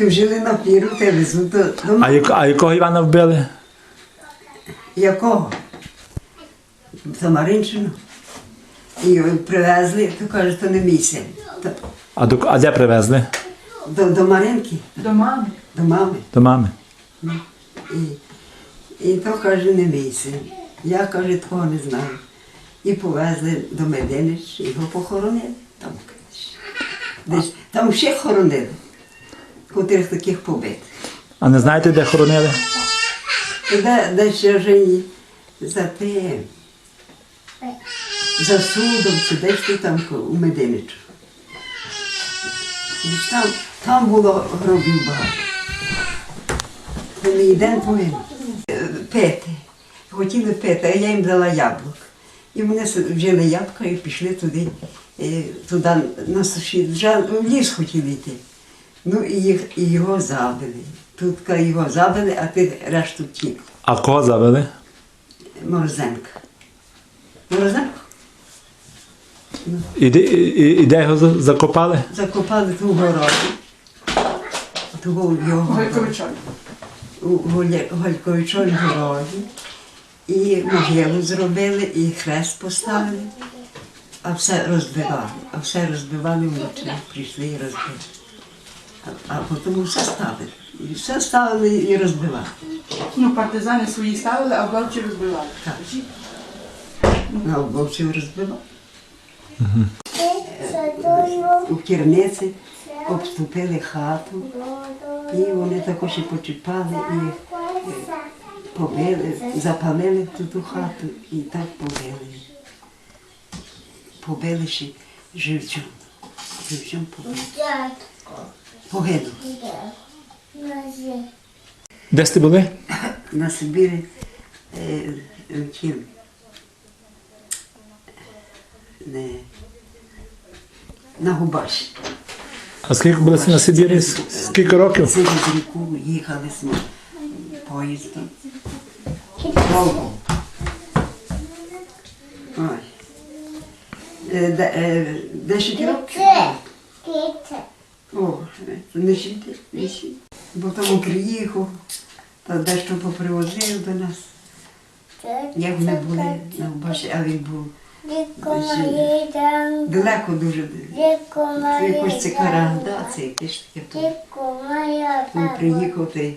Ти вжили на піру, ти везуть до, до А, яко- а якого Івана вбили? якого? Самаринщину. І його привезли, то каже, то не мій син. То, А, до, а де привезли? до, до Маринки, До мами. до мами. До мами. І, і то каже, не мій син. Я каже, такого не знаю. І повезли до Мединич, його похоронили там. Десь, там всіх хоронили, котрих таких побитих. А не знаєте, де хоронили? Де, де ще жені за те, за судом, чи десь ти там у Мединичу. Там, там було гробів багато. Вони йдемо повинні пити. Хотіли пити, а я їм дала яблук. І вони вжили яблука і пішли туди, е, туди на суші, в ліс хотіли йти. Ну і, їх, і його забили. Тут його забили, а ти решту втік. А кого завели? Морозенка. Морозенко І, де- і, і де його за- закопали? закопали ту городу. Того його у Гольковичовій городі. І могилу зробили, і хрест поставили, а все розбивали. А все розбивали вночі. Прийшли і розбили. А, а потім все ставили. І все ставили і розбивали. Ну, партизани свої ставили, а вовчі розбивали. Так. А вовчив розбивали. У керниці обступили хату, і вони також і почіпали, і побили, запалили ту, ту хату і так побили. Побили ще живцем. Живцем побили. Погинув. Де сте були? На Сибірі е, е, чим? Не, на Губаші. А скільки були на Сибірі? Скільки років? Через ріку їхали з поїздом. Довго. Ой. Е, де- е, Десять років. Не жити, не жити. Потім приїхав, та дещо попривозив до нас. Як ми були на Губаші, а він був далеко дуже. Це якось це каранда, це якесь таке. Він приїхав, та й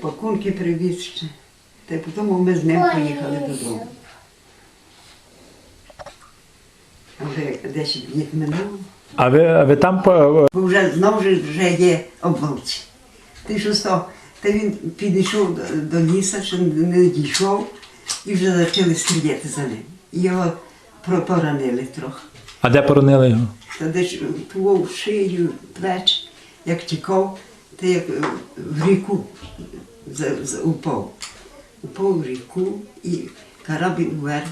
пакунки привіз ще. Та й потім ми з ним поїхали додому. А вже 10 днів минуло. А ви, а ви там по- вже знову ж вже є облавці. Ти що став? Та він підійшов до, до ліса, ще не дійшов, і вже почали стріляти за ним. Його про- поранили трохи. А де поронили його? Та десь тував шию, плеч, як тікав, та як е, в ріку за- за- упав. Упав в ріку і карабін вверх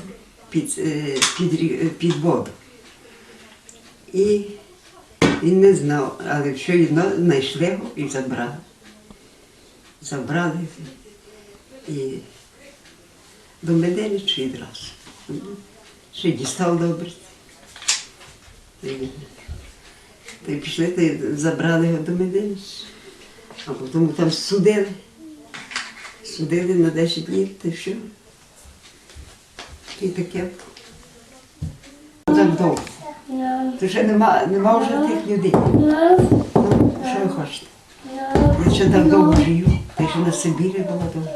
під, е, під, рі- е, під воду. І він не знав, але все одно знайшли його і забрали. Забрали і до Меденича відразу. Ще дістав добре. Та й- пішли, та й забрали його до Мединича. А потім там судили. Судили на 10 днів, та що. І таке. Так довго. То ще нема, нема вже тих людей. Ну, що ви хочете? Я ще так довго живу, та й ще на Сибірі була довго.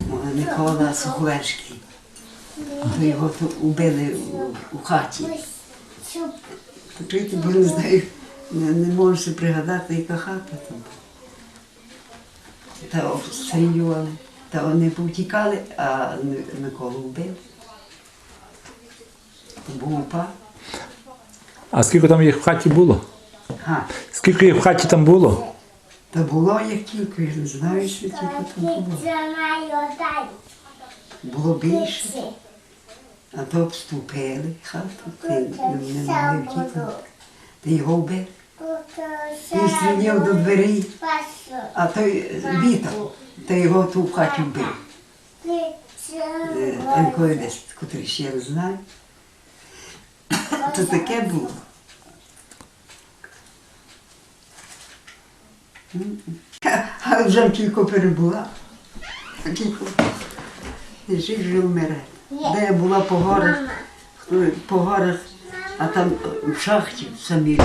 О, Микола Суховецький. То його тут убили у, у хаті. То бо не знаю, не, не можу пригадати, яка хата там. Та обстрілювали. Та вони повтікали, а Ми- Миколу вбили. Був. А скільки там їх в хаті було? Га. Скільки їх в хаті там було? Та було як тільки, я не знаю, що тільки там було. Було більше, а то обступили хату, ти не могли втікнути. Та його вбили. Він стріляв до дверей, а той вітав, та його ту в хаті вбив. Е, НКВД, котрий ще не знаю. То таке було. А вже тільки перебула. і жив і вмирає. Де я була по горах, по горах, а там в шахті самі,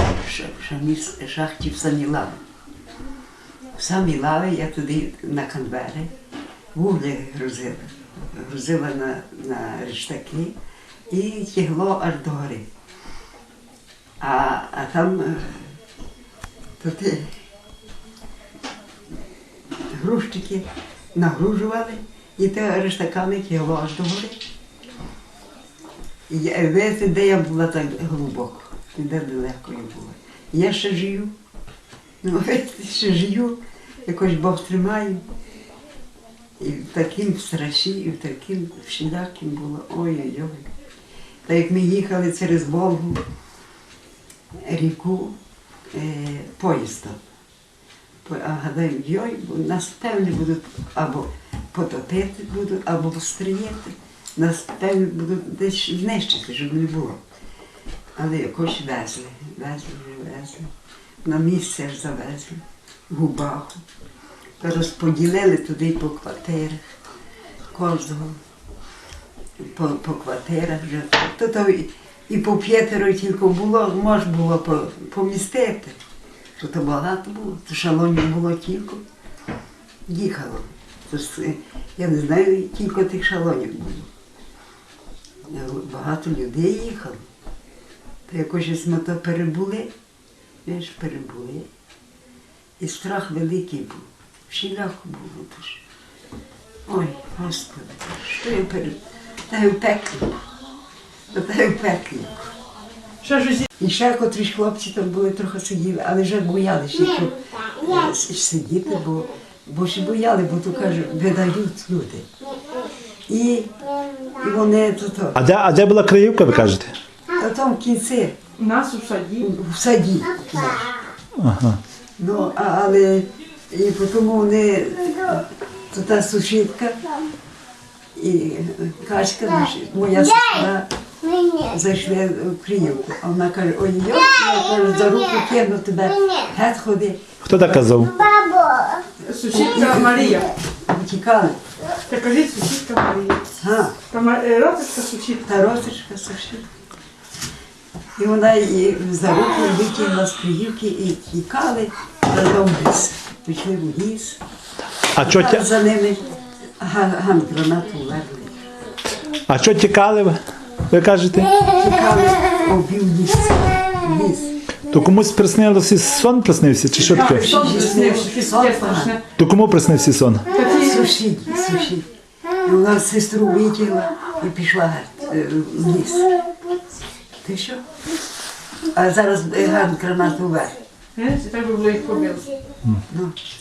самі шахті в самі лави. В самі лави я туди на канвери, вуглі грузила, грузила на, на рештаки і тягло аж до гори. А, а там е, тут е, нагружували і те рештаками тягло аж до гори. І я, де я була так глибоко, де далеко я була. Я ще живу. Ну, ще живу, якось Бог тримає. І таким страші, і таким всіляким було. Ой-ой-ой. Та як ми їхали через Волгу, ріку е. А гадаю, йой, нас певне будуть або потопити будуть, або постріляти. Нас певне будуть десь знищити, щоб не було. Але якось везли, везли, везли. На місце аж завезли, в губаху. Розподілили туди по квартирах, кожного. По, по квартирах вже. То, то і, по п'ятеро тільки було, можна було помістити. То, то багато було, то шалонів було тільки. Їхало. То, я не знаю, кілька тих шалонів було. Багато людей їхало. То якось ми то перебули, знаєш, перебули. І страх великий був. Всіляко було. Ой, Господи, що я перебув? Та й в пеклі. Та в пеклі. Ще щось І ще котрі хлопці там були трохи сиділи, але вже боялися, що е, сидіти, бо, бо ще бояли, бо то каже, видають люди. І, і вони то, то, А де, а де була Криївка, ви кажете? а там в кінці, у нас у саді. в саді. Ага. Ну, а, але і тому вони, то та сусідка і Качка, наша, моя сестра, зайшли в Криївку. А вона каже, ой, йо, я кажу, за руку кину тебе, геть ходи. Хто так казав? Сусідка Марія. Втікали. Та кажіть сусідка Марія. Га, Та Ма- е, Ротицька сусідка. та росочка сусідка. І вона її за руку витягла з Криївки і тікали разом в ліс. Пішли в ліс. А що, А тя... за ними ган, гранату верли. а що тікали ви? Ви кажете? Тікали обів ліс. Ліс. То комусь приснилося сон приснився, чи що таке? сон приснився, таке страшне. То кому приснився сон? Сусід, сусід. І вона сестру витягла і пішла е, в ліс. Ти що? А зараз е, ган гранату вверх. Знаєте, так би було їх побили. Ну.